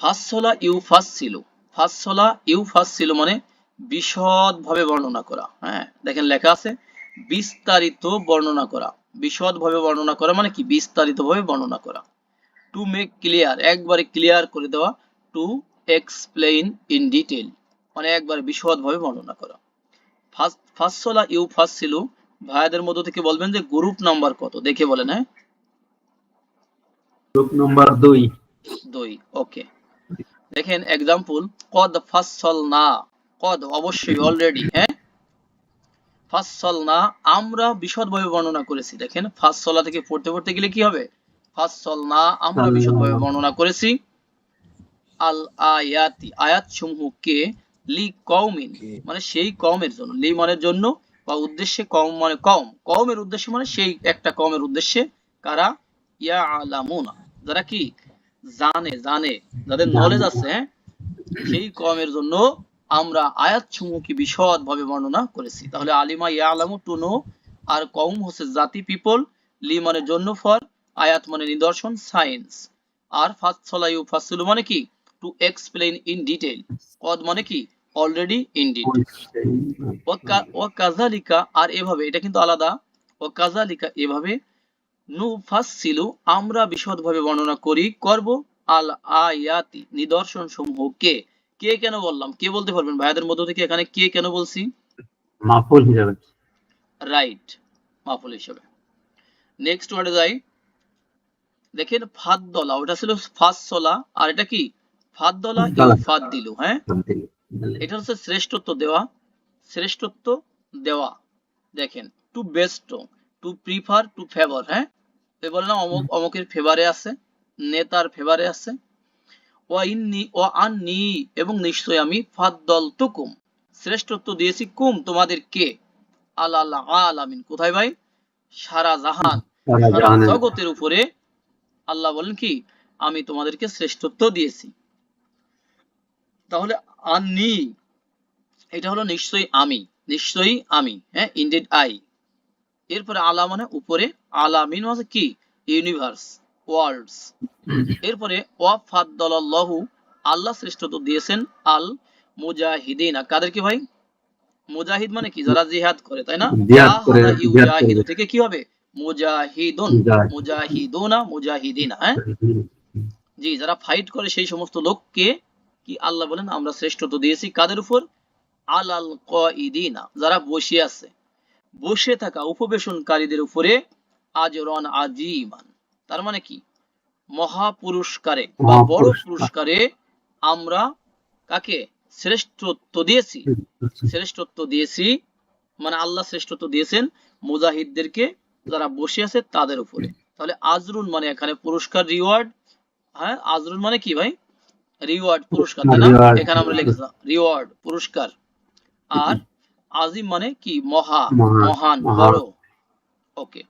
ফাসলা you ছিল ফাসলা you ছিল মানে বিশদ ভাবে বর্ণনা করা। হ্যাঁ দেখেন লেখা আছে বিস্তারিত বর্ণনা করা। বিশদ ভাবে বর্ণনা করা মানে কি? বিস্তারিত ভাবে বর্ণনা করা। টু মেক ক্লিয়ার একবারে ক্লিয়ার করে দেওয়া টু এক্সপ্লেইন ইন ডিটেল মানে একবারে বিশদ ভাবে বর্ণনা করা। ফাসলা ইউ ছিল ভাইয়াদের মধ্য থেকে বলবেন যে গ্রুপ নাম্বার কত? দেখে বলেন হ্যাঁ। গ্রুপ নাম্বার দুই। দুই ওকে। দেখেন এক্সাম্পল কদ ফাসলনা কদ অবশ্যই অলরেডি হ্যাঁ? ফাসলনা আমরা বিশদভাবে বর্ণনা করেছি দেখেন ফাসলা থেকে পড়তে পড়তে গেলে কি হবে? ফাসলনা আমরা বিশদভাবে বর্ণনা করেছি। আল আয়াতি আয়াত সমূহকে লি কওমিন মানে সেই কওমের জন্য। লি মানের জন্য বা উদ্দেশ্যে কম মানে কম কওমের উদ্দেশ্যে মানে সেই একটা কওমের উদ্দেশ্যে কারা? ইয়া আলামুনা যারা কি? জানে জানে। যাদের নলেজ আছে হ্যাঁ, সেই কমের জন্য আমরা আয়াত সমূহকে বিশদ ভাবে বর্ণনা করেছি। তাহলে আলিমা ইয়া আলামু টু নো আর কৌম হচ্ছে জাতি পিপল লি মানে জন্য ফর আয়াত মানে নিদর্শন সায়েন্স। আর ফাসলা ইউ ফাসলু মানে কি? টু এক্সপ্লেইন ইন ডিটেইল কদ মানে কি? অলরেডি ইন ডিটেইল ও কাজালিকা আর এভাবে এটা কিন্তু আলাদা। ও কাজালিকা এভাবে নুফাসসিলু আমরা বিশদভাবে বর্ণনা করি করব আল আয়াতি নিদর্শন সমূহ কে কে কেন বললাম? কে বলতে পারবেন? ভাইয়াদের মধ্য থেকে এখানে কে কেন বলছি? মাফুল হিসাবে। রাইট মাফুল হিসাবে। নেক্সট ওয়ার্ডে যাই। দেখেন ফাদ্দলা ওটা ছিল ফাসলা আর এটা কি? ফাদ্দলা ফাদ দিল হ্যাঁ? এটা হচ্ছে শ্রেষ্ঠত্ব দেওয়া শ্রেষ্ঠত্ব দেওয়া। দেখেন to best to prefer to favour হ্যাঁ? এ বলে না অমুক অমুকের ফেভারে আছে নেতার ফেভারে আছে। ও ইন্নি ও আন্নি এবং নিশ্চয় আমি ফাদ্দল তুকুম শ্রেষ্ঠত্ব দিয়েছি কুম তোমাদের কে? আল্লাহ আলামিন। কোথায় ভাই? সারা জাহান। জগতের উপরে আল্লাহ বলেন কি? আমি তোমাদেরকে শ্রেষ্ঠত্ব দিয়েছি। তাহলে আন্নি এটা হলো নিশ্চয়ই আমি নিশ্চয়ই আমি হ্যাঁ ইন্ডিড আই এরপরে আলা মানে উপরে আলা মিন মানে কি? ইউনিভার্স ওয়ার্ল্ডস এরপরে ওয়াফাদ্দালাল্লাহু আল্লাহ শ্রেষ্ঠত্ব দিয়েছেন আল মুজাহিদিনা কাদেরকে ভাই? মুজাহিদ মানে কি? যারা জিহাদ করে তাই না? ইউজাহিদ থেকে কি হবে? মুজাহিদুন। মুজাহিদুনা মুজাহিদিনা হ্যাঁ? জি যারা ফাইট করে সেই সমস্ত লোককে কি আল্লাহ বলেন আমরা শ্রেষ্ঠত্ব দিয়েছি কাদের উপর? আলাল কয়দিনা যারা বসে আছে। বসে থাকা উপবেশনকারীদের উপরে আজরন আজিমান। তার মানে কি? মহা পুরস্কারে বা বড় পুরস্কারে আমরা কাকে? শ্রেষ্ঠত্ব দিয়েছি। শ্রেষ্ঠত্ব দিয়েছি। মানে আল্লাহ শ্রেষ্ঠত্ব দিয়েছেন মুজাহিদদেরকে যারা বসে আছে তাদের উপরে। তাহলে আজরুন মানে এখানে পুরস্কার রিওয়ার্ড। হ্যাঁ আজরুন মানে কি ভাই? রিওয়ার্ড পুরস্কার তাই না? এখানে আমরা লিখেছিলাম রিওয়ার্ড পুরস্কার। আর আজিম মানে কি? মহা মহান বড়। ওকে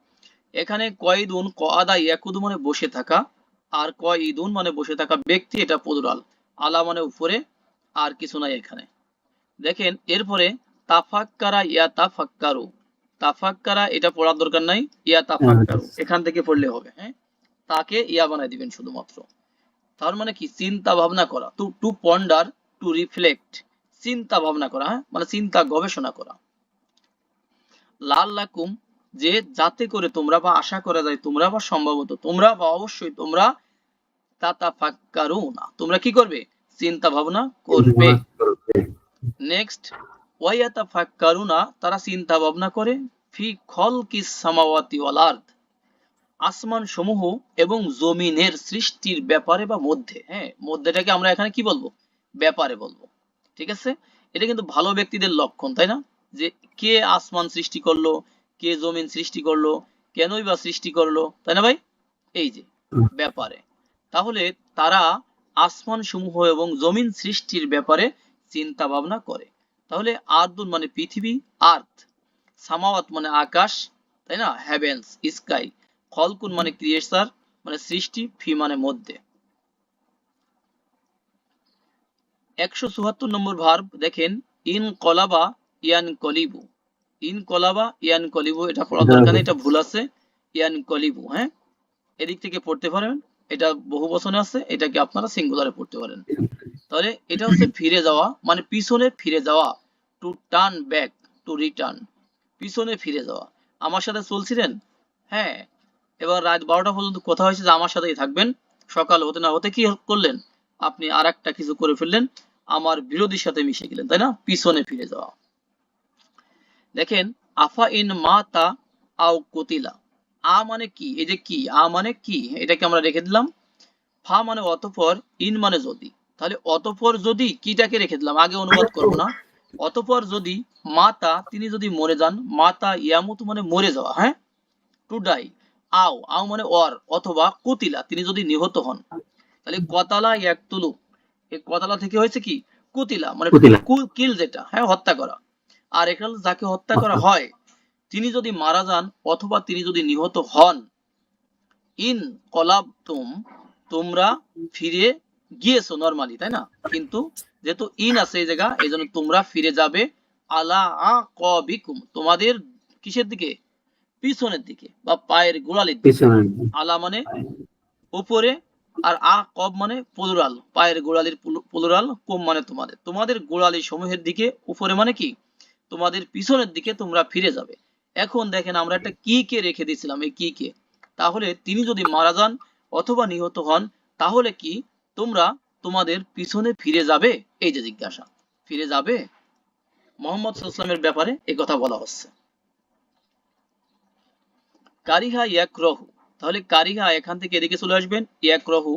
এখানে কয়দুন কয়াদা ইয়াকুদু মানে বসে থাকা আর কয়দুন মানে বসে থাকা ব্যক্তি এটা পদুরাল। আলা মানে উপরে আর কিছু নাই এখানে। দেখেন এরপরে তাফাক্কারা ইয়া তাফাক্কারু। তাফাক্কারা এটা পড়ার দরকার নাই ইয়া তাফাক্কারু। এখান থেকে পড়লে হবে হ্যাঁ? তাকে ইয়া বানাই দিবেন শুধুমাত্র। তার মানে কি? চিন্তা ভাবনা করা। To to ponder to reflect চিন্তা ভাবনা করা হ্যাঁ? মানে চিন্তা গবেষণা করা। লাল লাকুম যে যাতে করে তোমরা বা আশা করা যায় তোমরা বা সম্ভবত তোমরা বা অবশ্যই তোমরা তাতা ফাক্কারু না তোমরা কি করবে? চিন্তা ভাবনা করবে। নেক্সট ওয়াইয়াতা ফাক্কারুনা তারা চিন্তা ভাবনা করে ফি খলকিস সামাওয়াতি ওয়াল আরদ। আসমান সমূহ এবং জমিনের সৃষ্টির ব্যাপারে বা মধ্যে হ্যাঁ? মধ্যেটাকে আমরা এখানে কি বলব? ব্যাপারে বলব। ঠিক আছে? এটা কিন্তু ভালো ব্যক্তিদের লক্ষণ, তাই না? যে কে আসমান সৃষ্টি করল, কে জমিন সৃষ্টি করল, কেনই বা সৃষ্টি করল, তাই না ভাই? এই যে, ব্যাপারে। তাহলে তারা আসমান সমূহ এবং জমিন সৃষ্টির ব্যাপারে চিন্তা ভাবনা করে। তাহলে আর্দুন মানে পৃথিবী, আর্থ। সামাওয়াত মানে আকাশ, তাই না? Heavens, sky. খলকুন মানে ক্রিয়েটার মানে সৃষ্টি, ফি মানে মধ্যে। একশো চুয়াত্তর নম্বর ভার্ব দেখেন ইন কলাবা ইয়ান কলিবু। ইন কলাবা ইয়ান কলিবু এটা পড়া দরকার নেই এটা ভুল আছে। ইয়ান কলিবু হ্যাঁ? এদিক থেকে পড়তে পারেন এটা বহু বচনে আছে এটাকে আপনারা সিঙ্গুলারে পড়তে পারেন। তাহলে এটা হচ্ছে ফিরে যাওয়া মানে পিছনে ফিরে যাওয়া to turn back to return পিছনে ফিরে যাওয়া। আমার সাথে চলছিলেন? হ্যাঁ। এবার রাত বারোটা পর্যন্ত কথা হয়েছে যে আমার সাথেই থাকবেন। সকাল হতে না হতে কি করলেন? আপনি আর একটা কিছু করে ফেললেন। আমার বিরোধীর সাথে মিশে গেলেন, তাই না? পিছনে ফিরে যাওয়া। দেখেন, আফা ইন মাতা আও কুতিলা। আ মানে কি? এই যে কি? আ মানে কি? এটাকে আমরা রেখে দিলাম। ফা মানে অতঃপর, ইন মানে যদি। তাহলে অতঃপর যদি কিটাকে রেখে দিলাম? আগে অনুবাদ করব না। অতঃপর যদি মাতা, তিনি যদি মরে যান, মাতা ইয়ামুতু মানে মরে যাওয়া হ্যাঁ? To die. আও আও মানে অর, অথবা কুতিলা, তিনি যদি নিহত হন। তাহলে কতালা ইয়াকতুলু। কতালা থেকে হয়েছে কি? কুতিলা মানে কিল যেটা হ্যাঁ হত্যা করা। আর এখানে যাকে হত্যা করা হয় তিনি যদি মারা যান অথবা তিনি যদি নিহত হন ইন কলাবতুম তোমরা ফিরে গিয়েছো নরমালি তাই না? কিন্তু যেহেতু ইন আছে এই জায়গা এই জন্য তোমরা ফিরে যাবে আলা আ কবিকুম তোমাদের কিসের দিকে? পিছনের দিকে বা পায়ের গোড়ালির দিকে। আলা মানে উপরে আর আ, কব মানে প্লুরাল, পায়ের গোড়ালির প্লুরাল, কুম মানে তোমাদের। তোমাদের গোড়ালি সমূহের দিকে, উপরে মানে কি? তোমাদের পিছনের দিকে তোমরা ফিরে যাবে। এখন দেখেন আমরা একটা কি কে রেখে দিয়েছিলাম এই কি কে? তাহলে তিনি যদি মারা যান অথবা নিহত হন, তাহলে কি তোমরা তোমাদের পিছনে ফিরে যাবে? এই যে জিজ্ঞাসা। ফিরে যাবে? মোহাম্মদ সাল্লামের ব্যাপারে কথা বলা হচ্ছে। কারিহা ইয়াকরহু তাহলে কারিহা এখান থেকে এদিকে চলে আসবেন ইয়াকরহু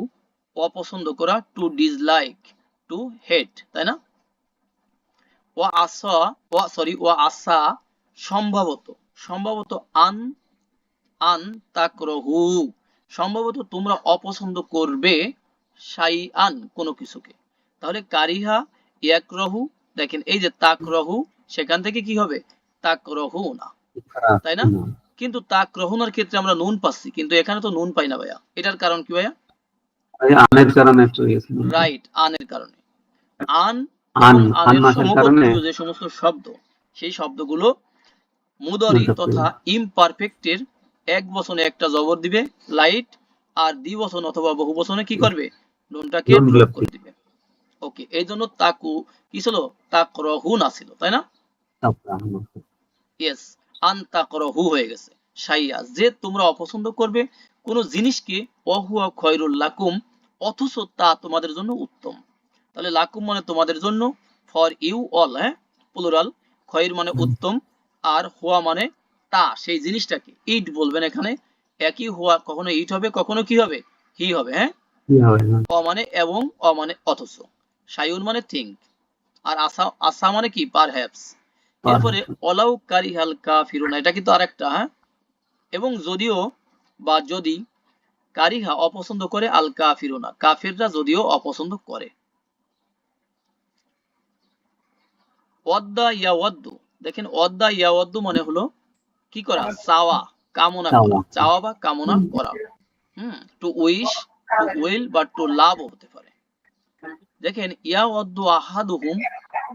অপছন্দ করা টু ডিসলাইক টু হেট তাই না? ও আসা ও সরি ও আসা সম্ভবত সম্ভবত আন আন তাকরহু সম্ভবত তোমরা অপছন্দ করবে সাই আন কোনো কিছুকে। তাহলে কারিহা ইয়াকরহু দেখেন এই যে তাকরহু সেখান থেকে কি হবে? তাকরহু না তাই না? কিন্তু তাক গ্রহণের ক্ষেত্রে আমরা নুন পাচ্ছি কিন্তু এখানে তো নুন পাই না ভাইয়া। এটার কারণ কি ভাইয়া? আনের কারণে রাইট আনের কারণে। আন যে সমস্ত শব্দ সেই শব্দগুলো মুদরি তথা ইমপারফেক্টের এক বচনে একটা জবর দিবে লাইট আর দ্বিবচন অথবা বহু বচনে কি করবে? নুনটাকে করে দিবে। ওকে এই জন্য তাকু কি ছিল? তাকরহুন আছিল তাই না? ইয়েস আন্তাকরহু হয়ে গেছে। সাইয়া যে তোমরা অপছন্দ করবে কোন জিনিসকে অহুয়া খয়রুল লাকুম অথচ তা তোমাদের জন্য উত্তম। তাহলে লাকুম মানে তোমাদের জন্য ফর ইউ অল হ্যাঁ? প্লুরাল খয়ের মানে উত্তম আর হুয়া মানে তা সেই জিনিসটাকে। ইট বলবেন এখানে একই হুয়া কখনো ইট হবে কখনো কি হবে? হি হবে হ্যাঁ? কি হবে না অ মানে এবং অ মানে অথচ। সায়ুন মানে থিঙ্ক আর আসা আসা মানে কি? পার হ্যাপস এরপরে অলাউ কারিহাল কাফিরুনা এটা কিন্তু আরেকটা হ্যাঁ? এবং যদিও বা যদি কারিহা অপছন্দ করে আল কাফিরুনা কাফিররা যদিও অপছন্দ করে। ওয়াদ্দা ইয়াওয়াদ্দু দেখেন ওয়াদ্দা ইয়াওয়াদ্দু মানে হলো কি করা? চাওয়া কামনা করা। চাওয়া। চাওয়া বা কামনা করা। Hmm to wish to will বা টু লাভ হতে পারে। দেখেন ইয়াওয়াদ্দু আহাদুহুম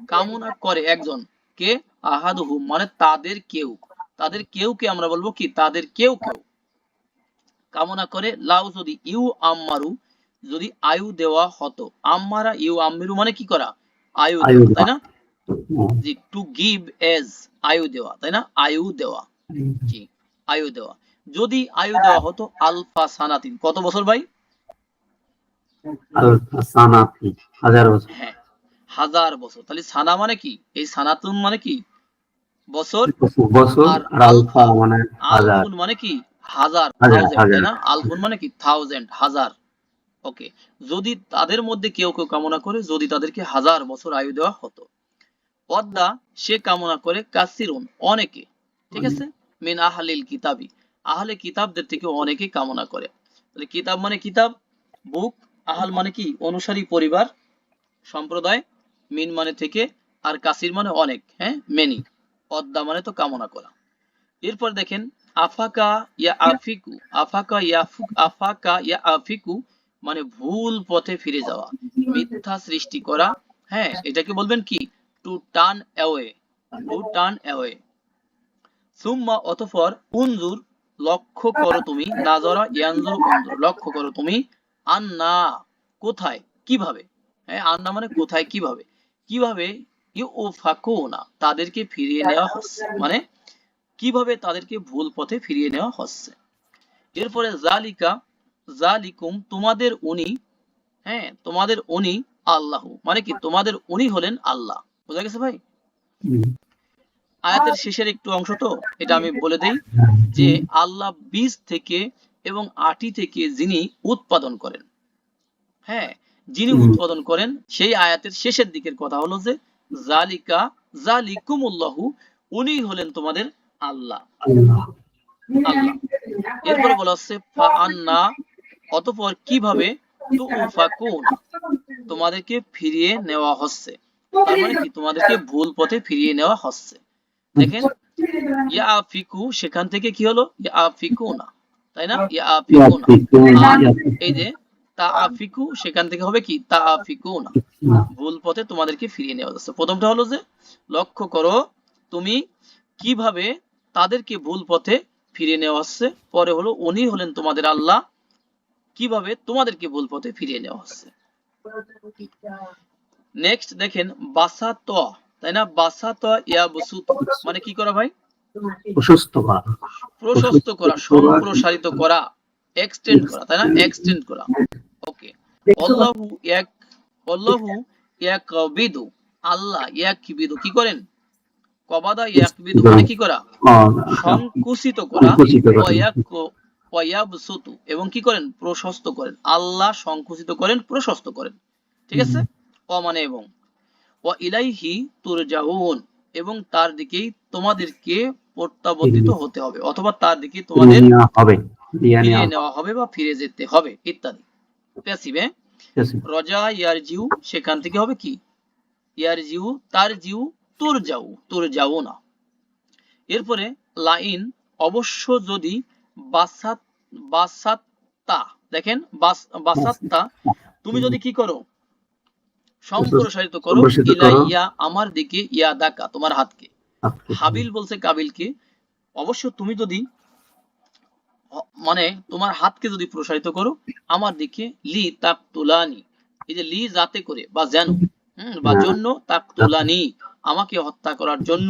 কামনা করে একজন। কে? আহাদুহুম মানে তাদের কেউ। তাদের কেউ কে আমরা বলব কি? তাদের কেউ কেউ। কামনা করে লাউ যদি ইউ আম্মারু যদি আয়ু দেওয়া হতো। আম্মারা ইউ আম্মিরু মানে কি করা? আয়ু তাই না? জি টু গিভ এজ আয়ু দেওয়া তাই না? আয়ু দেওয়া। জি আয়ু দেওয়া। যদি আয়ু দেওয়া হতো আলফা সানাতিন। কত বছর ভাই? আর সানাতি হাজার বছর। হ্যাঁ হাজার বছর। তাহলে সানা মানে কি? এই সানাতুন মানে কি? বছর বছর আর আলফা মানে হাজার। মানে কি? হাজার। না? আলফুন মানে কি? থাউজেন্ড হাজার। ওকে। যদি তাদের মধ্যে কেউ কেউ কামনা করে যদি তাদেরকে হাজার বছর আয়ু দেওয়া হতো। পদ্মা সে কামনা করে কাসিরুন অনেকে। ঠিক আছে? মিন আহলিল কিতাবি। আহলে কিতাবদের থেকে অনেকে কামনা করে। তাহলে কিতাব মানে কিতাব? বুক। আহাল মানে কি? অনুসারী পরিবার সম্প্রদায়। মিন মানে থেকে আর কাসির মানে অনেক। হ্যাঁ? মেনি। পদ্মা মানে তো কামনা করা। এরপর দেখেন, আফাকা ইয়া আফিকু, আফাকা ইয়াফু আফাকা ইয়া আফিকু মানে ভুল পথে ফিরে যাওয়া, মিথ্যা সৃষ্টি করা হ্যাঁ এটাকে বলবেন কি? To turn away to turn away সুম্মা অতঃপর, উনজুর, লক্ষ্য করো তুমি, নাজরা, ইয়ানজুর, উনজুর, লক্ষ্য করো তুমি, আন্না, কোথায়, কীভাবে? হ্যাঁ আন্না মানে কোথায়, কীভাবে? কীভাবে ইউফাকুনা তাদেরকে ফিরিয়ে নেওয়া হচ্ছে। মানে কীভাবে তাদেরকে ভুল পথে ফিরিয়ে নেওয়া হচ্ছে? এরপরে জালিকা জালিকুম তোমাদের উনি হ্যাঁ তোমাদের উনি আল্লাহ। মানে কি তোমাদের উনি হলেন আল্লাহ। বোঝা গেছে ভাই? আয়াতের শেষের একটু অংশ তো এটা আমি বলে দেই যে আল্লাহ বীজ থেকে এবং আটি থেকে যিনি উৎপাদন করেন হ্যাঁ যিনি উৎপাদন করেন সেই আয়াতের শেষের দিকের কথা হলো যে জালিকা জালিকুমুল্লাহু উনি হলেন তোমাদের আল্লাহ। এরপরে বলা হচ্ছে ফাআন্না। অতঃপর কীভাবে? তোমাদেরকে ফিরিয়ে নেওয়া হচ্ছে। তার মানে কি? তোমাদেরকে ভুল পথে ফিরিয়ে নেওয়া হচ্ছে। দেখেন ইয়াফিকু সেখান থেকে কি হলো? ইয়াফিকুনা। তাই না? ইয়াফিকুনা। আর এই যে তাআফিকু সেখান থেকে হবে কি? তাআফিকুনা। ভুল পথে তোমাদেরকে ফিরিয়ে নেওয়া যাচ্ছে। প্রথমটা হলো যে লক্ষ্য করো তুমি কীভাবে তাদেরকে ভুল পথে ফিরিয়ে নেওয়া হচ্ছে। পরে হলো উনি হলেন তোমাদের আল্লাহ কীভাবে তোমাদেরকে ভুল পথে ফিরিয়ে নেওয়া হচ্ছে। নেক্সট দেখেন বাসাত তাই না? বাসাত ইয়া বসুত মানে কি করা ভাই? অসুস্থ করা। প্রশস্ত করা সম্প্রসারিত করা এক্সটেন্ড করা তাই না? এক্সটেন্ড করা। ওকে। আল্লাহু এক আল্লাহু ইয়াকবিদু। আল্লাহ ইয়াকবিদু। কি করেন? কবাদা ইয়াকবিদু মানে কি করা? সংকুচিত করা। ওয়ায়াক- ওয়ায়াবসুতু। এবং কি করেন? প্রশস্ত করেন। আল্লাহ সংকুচিত করেন প্রশস্ত করেন। ঠিক আছে? অ মানে এবং। ওয়া ইলাইহি তুরজাউন। এবং তার দিকেই তোমাদেরকে প্রত্যাবর্তিত হতে হবে। অথবা তার দিকে তোমাদের হবে। নেওয়া হবে বা ফিরে যেতে হবে ইত্যাদি। প্যাসিভে। রজা ইয়ার জিউ সেখান থেকে হবে কি? ইয়ার জিউ তার জিউ তোর যাও তোর যাও না। এরপরে লাইন অবশ্য যদি বাসাত বাসাত্তা দেখেন বাসাত্তা তুমি যদি কি করো? সম্প্রসারিত করো ইয়া আমার দিকে ইয়া দাকা তোমার হাতকে। হাবিল বলছে কাবিলকে অবশ্য তুমি যদি মানে তোমার হাতকে যদি প্রসারিত করো আমার দিকে লি তাক তুলানি। এই যে লি যাতে করে বা যেন বা হ্যাঁ। জন্য তাক তুলানি। আমাকে হত্যা করার জন্য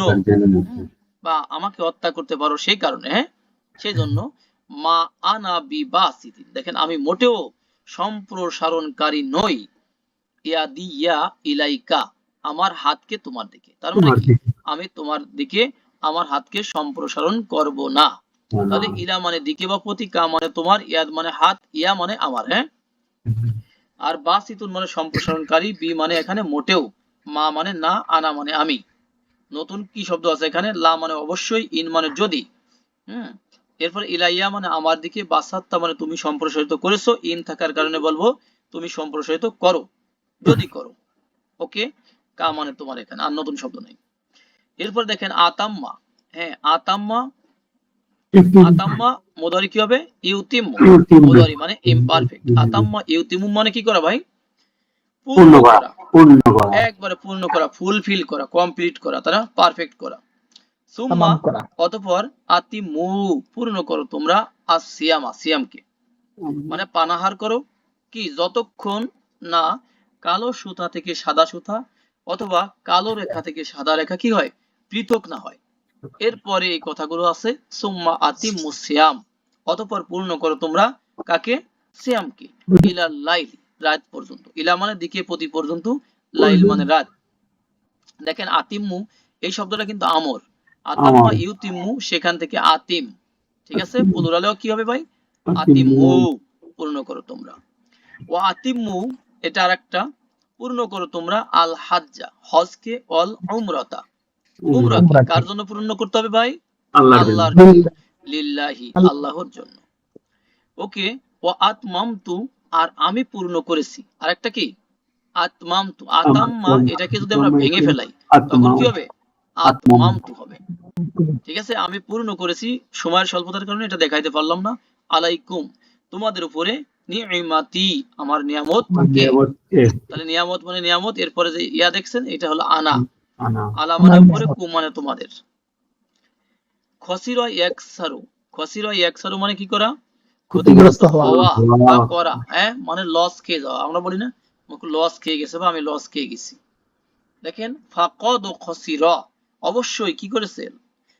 বা আমাকে হত্যা করতে পারো সেই কারণে হ্যাঁ? সেই জন্য মা আনা বিবাসিতি। দেখেন আমি মোটেও সম্প্রসারণকারী নই। ইয়া দিয়া ইলাইকা আমার হাতকে তোমার দিকে। তার মানে কি? আমি তোমার দিকে আমার হাতকে সম্প্রসারণ করব না। তাহলে ইলা মানে দিকে বা প্রতি কা মানে তোমার, ইয়াদ মানে হাত, ইয়া মানে আমার হ্যাঁ? আর বাসিতুন মানে সম্প্রসারণকারী, বি মানে এখানে মোটেও, মা মানে না, আনা মানে আমি। নতুন কি শব্দ আছে এখানে? লা মানে অবশ্যই, ইন মানে যদি। হুম? এরপর ইলাইয়া মানে আমার দিকে বাসাত্তা মানে তুমি সম্প্রসারিত করেছ, ইন থাকার কারণে বলব, তুমি সম্প্রসারিত করো, যদি করো। ওকে? কা মানে তোমার এখানে, আর নতুন শব্দ নেই। এরপর দেখেন আতাম্মা হ্যাঁ আতাম্মা আতাম্মা মোদারি কি হবে? ইউতিম্মু মোদারি মানে ইমপারফেক্ট আতাম্মা ইউতিমু মানে কি করা ভাই? পূর্ণ করা। পূর্ণ করা। একবারে পূর্ণ করা ফুলফিল করা কমপ্লিট করা তারা পারফেক্ট করা। সুম্মা অতঃপর আতি মু পূর্ণ করো তোমরা আর সিয়ামা সিয়ামকে। মানে পানাহার করো কি? যতক্ষণ না কালো সুতা থেকে সাদা সুতা অথবা কালো রেখা থেকে সাদা রেখা কি হয়? পৃথক না হয়। এরপরে এই কথাগুলো আছে সুম্মা আতি মুসিয়াম অতঃপর পূর্ণ করো তোমরা কাকে? সিয়ামকে ইলা লাইল রাত পর্যন্ত। ইলা মানে দিকে প্রতি পর্যন্ত। লাইল মানে রাত। দেখেন আতিম্মু এই শব্দটা কিন্তু আমর। আতাম্মা। ইউতিম্মু সেখান থেকে আতিম। ঠিক আছে? প্লুরালেও কি হবে ভাই? আতিম্মু। পূর্ণ করো তোমরা। ও আতিম্মু এটা আরেকটা। পূর্ণ করো তোমরা আল হাজ্জা হজকে অল উমরাতা কার জন্য পূর্ণ করতে হবে ভাই? আল্লাহর লিল্লাহি আল্লাহর জন্য। ওকে ও আতমামতু আর আমি পূর্ণ করেছি। আরেকটা কি? আতমামতু আতাম্মা এটাকে যদি আমরা ভেঙে ফেলাই তখন কি হবে? আতমামতু হবে। ঠিক আছে আমি পূর্ণ করেছি সময়ের স্বল্পতার কারণে এটা দেখাইতে পারলাম না। আলাইকুম তোমাদের উপরে নিয়মাতি আমার নিয়ামত তাহলে নিয়ামত মানে নিয়ামত এরপরে যে ইয়া দেখছেন এটা হলো আনা। আলা মানে উপরে কু মানে তোমাদের। খসিরা ইয়াকসারু। খসিরা ইয়াকসারু মানে কি করা? ক্ষতিগ্রস্ত হওয়া। বা করা। হ্যাঁ? মানে লস খেয়ে যাওয়া। আমরা বলি না লস খেয়ে গেছে বা আমি লস খেয়ে গেছি। দেখেন ফাকদ ও খসির। অবশ্যই কি করেছে?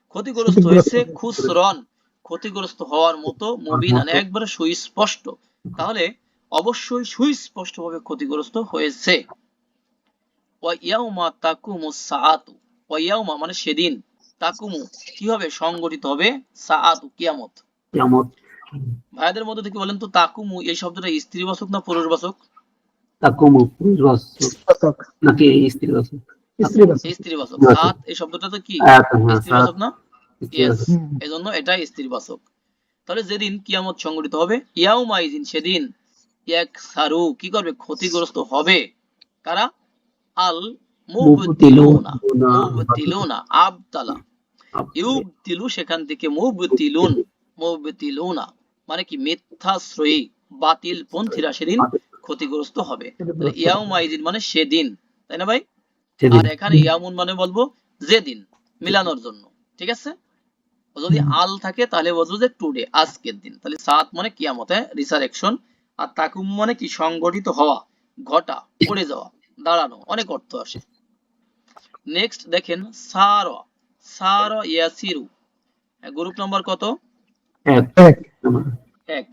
ক্ষতিগ্রস্ত হয়েছে। খুসরন। ক্ষতিগ্রস্ত হওয়ার মতো মুবিনান একবারে সুস্পষ্ট। তাহলে অবশ্যই সুস্পষ্ট ভাবে ক্ষতিগ্রস্ত হয়েছে। ওয়া ইয়াউমা তাকুমু সাআতু। ওয়া ইয়াউমা মানে সেদিন। তাকুমু কি হবে সংগঠিত হবে? সাআতু কিয়ামত। কেমন ভাইদের মধ্যে থেকে বলেন তো তাকুমু এই শব্দটা স্ত্রীবাচক না পুরুষবাচক? তাকুমু পুরুষবাচক। নাকি স্ত্রীবাচক? স্ত্রীবাচক। স্ত্রীবাচক। সাত এই শব্দটা তো কি? হ্যাঁ, স্ত্রীবাচক না? ইয়েস স্ত্রীবাচক। হুম। এজন্য এটা স্ত্রীবাচক। তাহলে যেদিন কিয়ামত সংগঠিত হবে ইয়াউমাইজিন সেদিন। এক সারু কি করবে? ক্ষতিগ্রস্ত হবে। কারা? আল মুবতিলুনা। মুবতিলুনা আবতালা। ইউবতিলু সেখান থেকে মুবতিলুন মুবতিলুনা। মানে কি? মিথ্যাশ্রয়ী বাতিল পন্থীরা সেদিন ক্ষতিগ্রস্ত হবে। তাহলে ইয়াউমাইজিন মানে সেদিন তাই না ভাই? আর এখানে ইয়ামুন মানে বলব যেদিন মিলানোর জন্য। ঠিক আছে? যদি আল থাকে তাহলে বলব যে টুডে আজকের দিন। তাহলে সাত মানে কিয়ামতে রিসারেকশন আর তাকুম মানে কি? সংগঠিত হওয়া ঘটা পড়ে যাওয়া। দাঁড়ানো অনেক অর্থ আসে। নেক্সট দেখেন সার সার ইয়াসিরু। গ্রুপ নাম্বার কত? এক।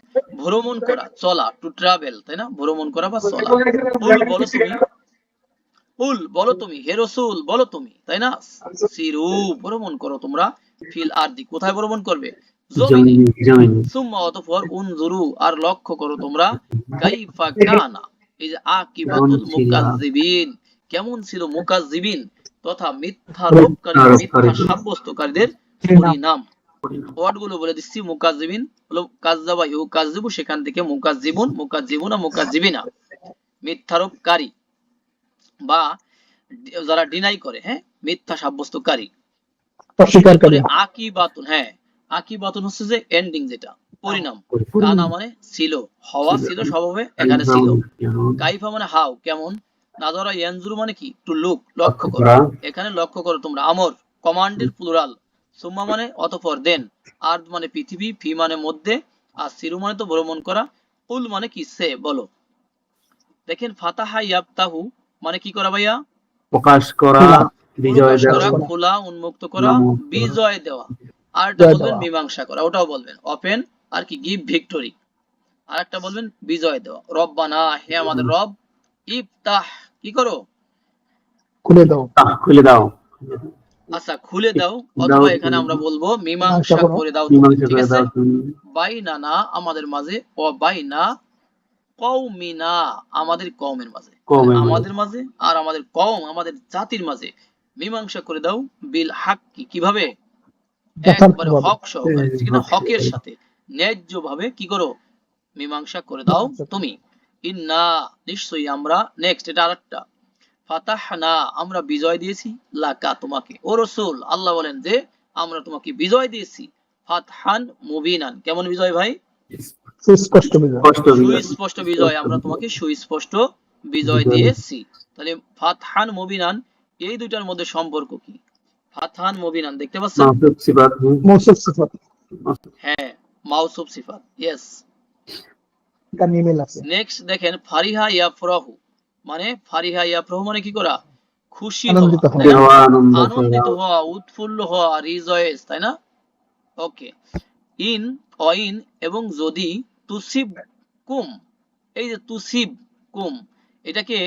ভ্রমণ করা চলা টু ট্রাভেল তাই না? ভ্রমণ করা বা চলা। কুল বলো তুমি। কুল বলো তুমি হে রসুল বলো তুমি তাই না? সিরু ভ্রমণ করো তোমরা ফিল আরদি। কোথায় ভ্রমণ করবে? জমিনে। জমিনে জমিনে। সুম্মা অতঃপর উনজুরু আর লক্ষ্য করো তোমরা কাইফা কানা। এই যে আকিবাতুল? মুকাজ্জিবিন কেমন ছিল মুকাজ্জিবিন তথা মিথ্যা রূপকারী মিথ্যা সাব্যস্তকারীদের পরিণাম। ওয়ার্ডগুলো বলে দিচ্ছি মুকাজ্জিবিন হলো কাজ্জাবা ইউ কাজ্জিবু সেখান থেকে মুকাজ্জিবুন মুকাজ্জিবুনা মুকাজ্জিবিনা মিথ্যারোপকারী বা যারা ডিনাই করে হ্যাঁ? মিথ্যা সাব্যস্তকারী। অস্বীকারী তারপরে আকিবাতুন হ্যাঁ। আকিবাতুন হচ্ছে যে এন্ডিং যেটা পরিণাম। কানা মানে ছিল হওয়া ছিল। স্বভাবে এখানে ছিল। কাইফা মানে হাউ কেমন? নাজারা ইয়ানজুরু মানে কি? টু লুক লক্ষ্য করো। এখানে লক্ষ্য করো তোমরা আমর কমান্ডের প্লুরাল সুম্মা মানে অতঃপর দেন। মানে পৃথিবী ফি মানে মধ্যে আর সিরু মানে তো ভ্রমণ করা। উল মানে কি? সে বলো। দেখেন ফাতাহা ইয়াবতাহু মানে কি করা ভাইয়া? প্রকাশ করা। বিজয় দেওয়া। খোলা উন্মুক্ত করা। বিজয় দেওয়া। আর বলবেন মীমাংসা করা ওটাও বলবেন ওপেন আর কি গিভ ভিক্টরি আর একটা বলবেন বিজয় দেওয়া। রব্বানা হে আমাদের রব ইফতাহ কি করো? খুলে দাও। খুলে দাও। আচ্ছা খুলে দাও অথবা এখানে আমরা বলব মীমাংসা করে দাও। ঠিক আছে? বাইনা না আমাদের মাঝে ও বাইনা কওমিনা আমাদের কওমের মাঝে। আমাদের মাঝে আর আমাদের কওম আমাদের জাতির মাঝে। মীমাংসা করে দাও বিল হাক কীভাবে? একবারে। হক সহকারে ঠিক না হক হকের সাথে ন্যায্য ভাবে কি করো? মীমাংসা করে দাও তুমি। ইন্না নিশ্চয়ই আমরা নেক্সট এটা আরেকটা। ফাতাহনা আমরা বিজয় দিয়েছি লাকা তোমাকে। ও রসুল আল্লাহ বলেন যে আমরা তোমাকে বিজয় দিয়েছি। ফাতহান মুবিনান। কেমন বিজয় ভাই? সুস্পষ্ট বিজয়। সুস্পষ্ট বিজয় আমরা তোমাকে সুস্পষ্ট বিজয় বিজয়। দিয়েছি। তাহলে ফাতহান মুবিনান এই দুইটার মধ্যে সম্পর্ক কি? ফাতহান মুবিনান দেখতে পাচ্ছেন? মাহফুজ সিফাত, হুম, মৌসুফ সিফাত হ্যাঁ মাউসুফ সিফাত ইয়েস আছে। নেক্সট দেখেন ফারিহা ইয়াফরাহু মানে ফারিহা ইয়াফরাহু মানে কি করা? খুশি হওয়া আনন্দিত হওয়া। উৎফুল্ল হওয়া রিজয়েস তাই না? ওকে ইন অইন এবং যদি তুসিব কুম এই যে তুসিব কুম এটাকে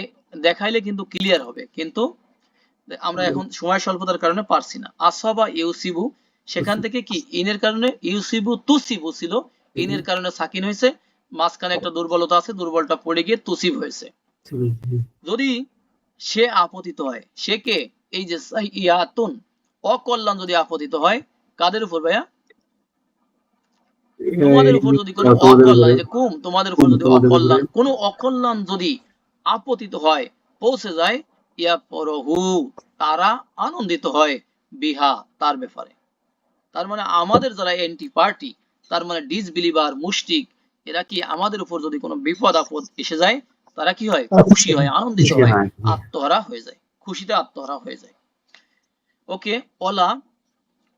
দেখাইলে কিন্তু ক্লিয়ার হবে। কিন্তু আমরা এখন সময় স্বল্পতার কারণে পারছি না। আসবা ইউসিবু সেখান থেকে কি ইনের কারণে? ইউসিবু তুসিবু ছিল। ইনের কারণে সাকিন হয়েছে। মাঝখানে একটা দুর্বলতা আছে দুর্বলটা পড়ে গিয়ে তুসিব হয়েছে। যদি সে আপতিত হয় সে কে? এই যে ইয়াতুন অকল্যাণ যদি আপতিত হয় কাদের উপর ভাইয়া? তোমাদের উপর যদি কোনো অকল্যাণ যে কুম তোমাদের উপর যদি অকল্যাণ। কোনো অকল্যাণ যদি আপতিত হয় পৌঁছে যায় ইয়া পরহু তারা আনন্দিত হয় বিহা তার ব্যাপারে। তার মানে আমাদের যারা এন্টি পার্টি তার মানে ডিসবিলিভার মুশরিক এরা কি আমাদের উপর যদি কোনো বিপদ আপদ এসে যায় তারা কি হয়? খুশি হয় আনন্দিত হয়। আত্মহারা হয়ে যায় খুশিতে আত্মহারা হয়ে যায়। ওকে ওলা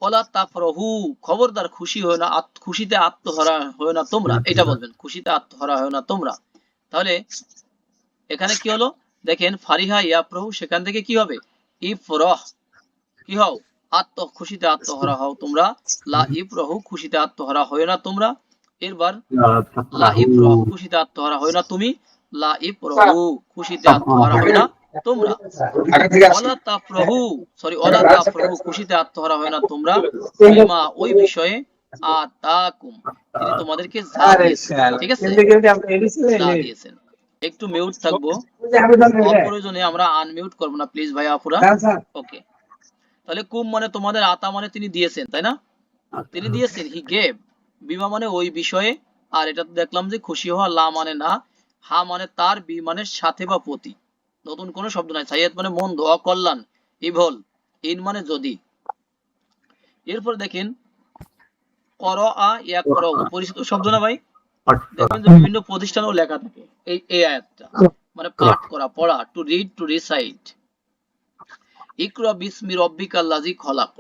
ওলা তাফরহু খবরদার খুশি হয় না খুশিতে আত্মহারা হয় না তোমরা এটা বলবেন খুশিতে আত্মহারা হয় না তোমরা। তাহলে এখানে কি হলো? দেখেন ফারিহা ইয়াপ্রহু সেখান থেকে কি হবে? ইফরহ। কি হও? আত্ম খুশিতে আত্মহারা হও তোমরা। লা ইফরহু খুশিতে আত্মহারা হয় না তোমরা। এরবার লা ইফরহ খুশিতে আত্মহারা হয় না তুমি। লা ইফরহু খুশিতে আত্মহারা হয় না তোমরা। ওয়ালা তাফরাহু সরি ওয়ালা তাফরাহু খুশিতে আত্মহারা হয় না তোমরা। বিমা ওই বিষয়ে আতাকুম। তিনি তোমাদেরকে যা দিয়েছেন ঠিক আছে? যা দিয়েছেন। একটু মিউট থাকব। অপ্রয়োজনে আমরা আনমিউট করব না প্লিজ ভাই আপুরা। ওকে তাহলে কুম মানে তোমাদের আতা মানে তিনি দিয়েছেন তাই না? তিনি দিয়েছেন হি গেভ বিমা মানে ওই বিষয়ে। আর এটা তো দেখলাম যে খুশি হওয়া লা মানে না হা মানে তার বি মানে সাথে বা প্রতি নতুন কোনো শব্দ নাই। সাইয়াদ মানে মন্দ অকল্যাণ ইভল ইন মানে যদি। এরপর দেখেন কর আ ইয়া কর পরিচিত শব্দ না ভাই? করা বিভিন্ন প্রতিষ্ঠানেও লেখা থাকে এই এই আয়াতটা মানে পাঠ করা পড়া টু রিড টু রিসাইট ইকরা বিসমি রব্বিকাল লাযী খলাক।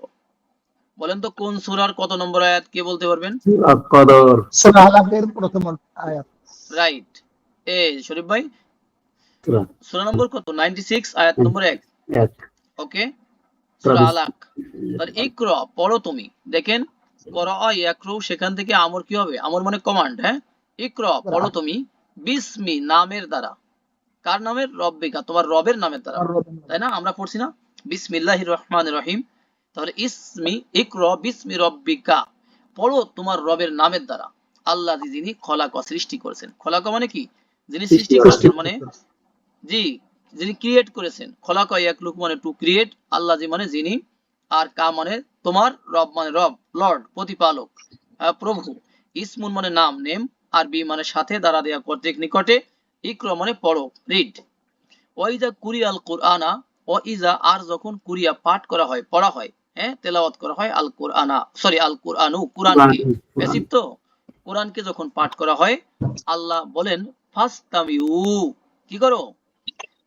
বলেন তো কোন সূরার কত নম্বর আয়াত কে বলতে পারবেন? কদর। সূরা আলাকের প্রথম আয়াত। রাইট এ শরীফ ভাই সূরা নম্বর কত? 96 আয়াত নম্বর 1 ওকে সূরা আলাক। ইকরা পড়ো তুমি। দেখেন করা ইয়াকরু সেখান থেকে আমর কি হবে? আমর মানে কমান্ড হ্যাঁ? ইকরা পড়ো তুমি বিসমি নামের দ্বারা। কার নামের? রব্বিকা তোমার রবের নামের দ্বারা। তাই না? আমরা পড়ছি না? বিসমিল্লাহির রহমানির রহিম। তাহলে ইসমি ইকর বিসমি রব্বিকা। পড়ো তোমার রবের নামের দ্বারা। আল্লাহ যিনি খলাক সৃষ্টি করেছেন। খলাক মানে কি? যিনি সৃষ্টি করেছেন। করেছেন। মানে জি যিনি ক্রিয়েট করেছেন। খলাক ইয়াকলুক মানে টু ক্রিয়েট আল্লাহ জি মানে যিনি আর কা মানে তোমার রব মানে রব লর্ড প্রতিপালক প্রভু। ইসমুন মানে নাম নেম আর বি মানে সাথে দ্বারা দেয়া কর্তৃক নিকটে। ইকর মানে পড়ো রিড ওয়াইজা কুরিয়াল কুরআনা ও ইজা আর যখন কুরিয়া পাঠ করা হয় পড়া হয় হ্যাঁ তেলাওয়াত করা হয় আল কুরআনা সরি আল কুরআনু কুরআনকে। প্যাসিভ তো কোরআনকে যখন পাঠ করা হয় আল্লাহ বলেন ফাস্তামিউ। কি করো?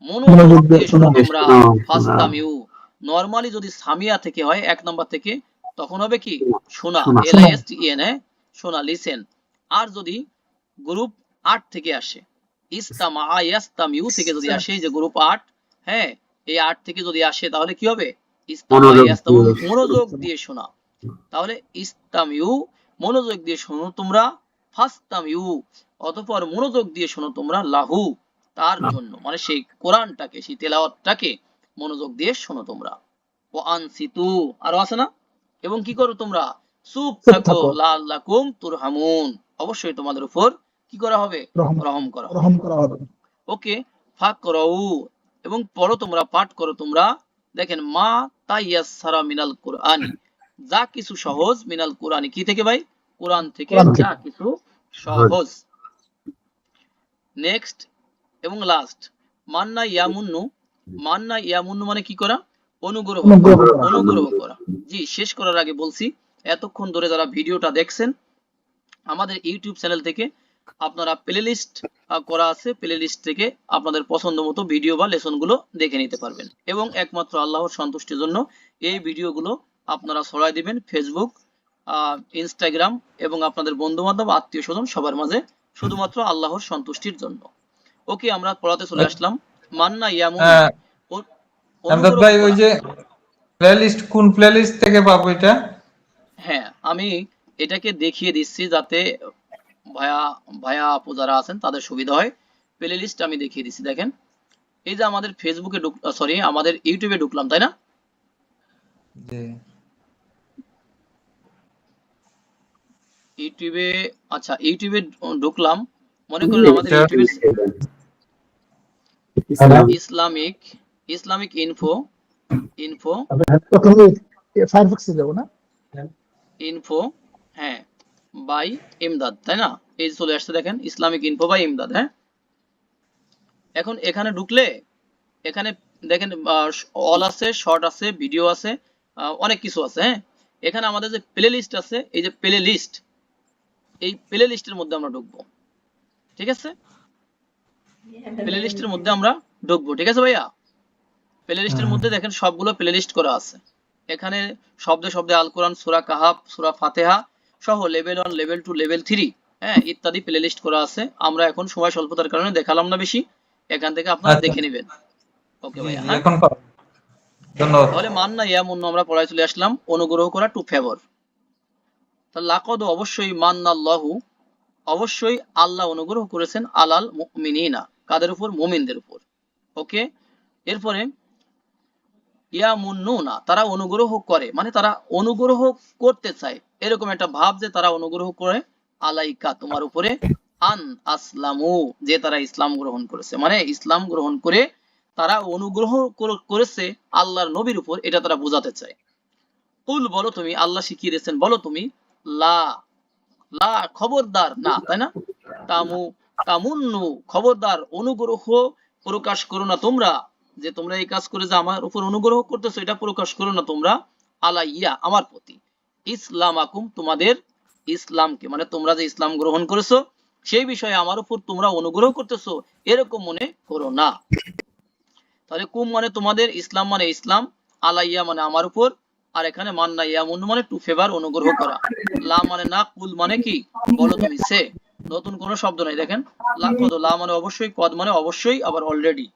মনোযোগ দিয়ে শোনো। তোমরা শোনো, ফাস্তামিউ। নরমালি যদি সামিয়া থেকে হয় এক নাম্বার থেকে তখন হবে কি? শোনা। এল এস টি এন হ্যাঁ? শোনা লিসেন আর যদি গ্রুপ আট থেকে আসে ইস্তামা ইয়াস্তামিউ থেকে যদি আসে যে গ্রুপ আট হ্যাঁ? এই আট থেকে যদি আসে তাহলে কি হবে? ইস্তামা ইয়াস্তামু মনোযোগ দিয়ে শোনা তাহলে ইস্তামিউ মনোযোগ দিয়ে শোনো তোমরা ফাস্তামিউ অতঃপর মনোযোগ দিয়ে শোনো তোমরা লাহু। তার জন্য মানে সেই কোরআনটাকে সেই তেলাওয়াতটাকে মনোযোগ দিয়ে শোনো তোমরা। ও আনসিতু আরও আছে না? এবং কি করো তোমরা? চুপ চুপ থাকো। লাল্লাকুম তুরহামুন। অবশ্যই তোমাদের উপর কি করা হবে? রহম। করা রহম করা হবে। ওকে ফাক করউ এবং পড়ো তোমরা পাঠ করো তোমরা। দেখেন মা তাইয়াসারা মিনাল কুরআনি। যা কিছু সহজ মিনাল কুরআনি। কি থেকে ভাই? কোরআন থেকে কোরআন থেকে। যা কিছু সহজ। নেক্সট এবং লাস্ট। মান্না ইয়ামুন্নু মান্না ইয়ামুন্নু মানে কি করা? অনুগ্রহ অনুগ্রহ করা, জি শেষ করার আগে বলছি এতক্ষণ ধরে যারা ভিডিওটা দেখছেন আমাদের ইউটিউব চ্যানেল থেকে আপনারা প্লেলিস্ট করা আছে প্লেলিস্ট থেকে আপনাদের পছন্দ মতো ভিডিও বা লেসনগুলো দেখে নিতে পারবেন। এবং একমাত্র আল্লাহর সন্তুষ্টির জন্য এই ভিডিওগুলো আপনারা ছড়াই দিবেন ফেসবুক আহ, ইনস্টাগ্রাম এবং আপনাদের বন্ধু বান্ধব আত্মীয় স্বজন সবার মাঝে শুধুমাত্র আল্লাহর সন্তুষ্টির জন্য। ওকে আমরা পড়াতে চলে আসলাম। মান্না ইয়ামুন। হ্যাঁ। ভাই ওই যে প্লেলিস্ট কোন প্লেলিস্ট থেকে পাবো এটা? হ্যাঁ আমি এটাকে দেখিয়ে দিচ্ছি যাতে ভায়া ভায়া আপু যারা আছেন তাদের সুবিধা হয়। প্লে লিস্ট আমি দেখিয়ে দিচ্ছি দেখেন। এই যে আমাদের ফেসবুকে ঢুক সরি আমাদের ইউটিউবে ঢুকলাম তাই না? ইউটিউবে আচ্ছা ইউটিউবে ঢুকলাম। মনে করেন আমাদের ইউটিউবে ইসলামিক ইসলামিক ইনফো ইনফো প্রথমে ফায়ারফক্সে যাব না? ইনফো হ্যাঁ বাই ইমদাদ তাই না? এই চলে আসছে দেখেন ইসলামিক ইনফো বাই ইমদাদ হ্যাঁ? এখন এখানে ঢুকলে এখানে দেখেন অল আছে শর্ট আছে ভিডিও আছে আহ, অনেক কিছু আছে হ্যাঁ? এখানে আমাদের যে প্লে লিস্ট আছে এই যে প্লে লিস্ট এই প্লে লিস্টের মধ্যে আমরা ঢুকবো। ঠিক আছে? প্লে লিস্টের মধ্যে আমরা ঢুকবো ঠিক আছে ভাইয়া? প্লে লিস্টের মধ্যে দেখেন সবগুলো প্লে লিস্ট করা আছে। এখানে শব্দে শব্দে আল কোরআন সুরা কাহাব সুরা ফাতেহা সহ level one level two level three হ্যাঁ ইত্যাদি প্লেলিস্ট করা আছে। আমরা এখন সময় স্বল্পতার কারণে দেখালাম না বেশি। এখান থেকে আপনারা আচ্ছা। দেখে নেবেন। ওকে ভাইয়া হ্যাঁ? তাহলে মান না ইয়া মুন্ন আমরা পড়ায় চলে আসলাম। অনুগ্রহ করা টু ফেভার তাহলে লাকদ অবশ্যই মান আল্লাহু অবশ্যই আল্লাহ অনুগ্রহ করেছেন আলাল মুমিনিনা। কাদের উপর? মুমিনদের উপর। ওকে? এরপরে ইয়া মুন্নুনা তারা অনুগ্রহ করে মানে তারা অনুগ্রহ করতে চায়। এরকম একটা ভাব যে তারা অনুগ্রহ করে, আলাইকা, তোমার উপরে আন আসলামু, যে তারা ইসলাম গ্রহণ করেছে। মানে ইসলাম গ্রহণ করে তারা অনুগ্রহ কর- করেছে আল্লাহর নবীর উপর, এটা তারা বোঝাতে চায়। কুল বলো তুমি, আল্লাহ শিখিয়ে বলো তুমি, লা লা খবরদার, না, তাই না? তামু তামুন্নু খবরদার, অনুগ্রহ প্রকাশ করো না তোমরা। যে তোমরা এই কাজ করে যে আমার উপর অনুগ্রহ করতেছো, এটা প্রকাশ করো না তোমরা। আলা ইয়া আমার প্রতি। ইসলাম আকুম তোমাদের ইসলামকে। মানে তোমরা যে ইসলাম গ্রহণ করেছ, সেই বিষয়ে আমার উপর তোমরা অনুগ্রহ করতেছো, এরকম মনে করো না। তাহলে কুম মানে তোমাদের, ইসলাম মানে ইসলাম, আলাইয়া মানে আমার উপর, আর এখানে মান্না ইয়ামুন মানে টু ফেভার অনুগ্রহ করা। লা মানে না, কুল মানে কি? বলো তুমি, সে। নতুন কোনো শব্দ নাই, দেখেন? লা কদ, লা মানে অবশ্যই, কদ মানে অবশ্যই, আবার অলরেডি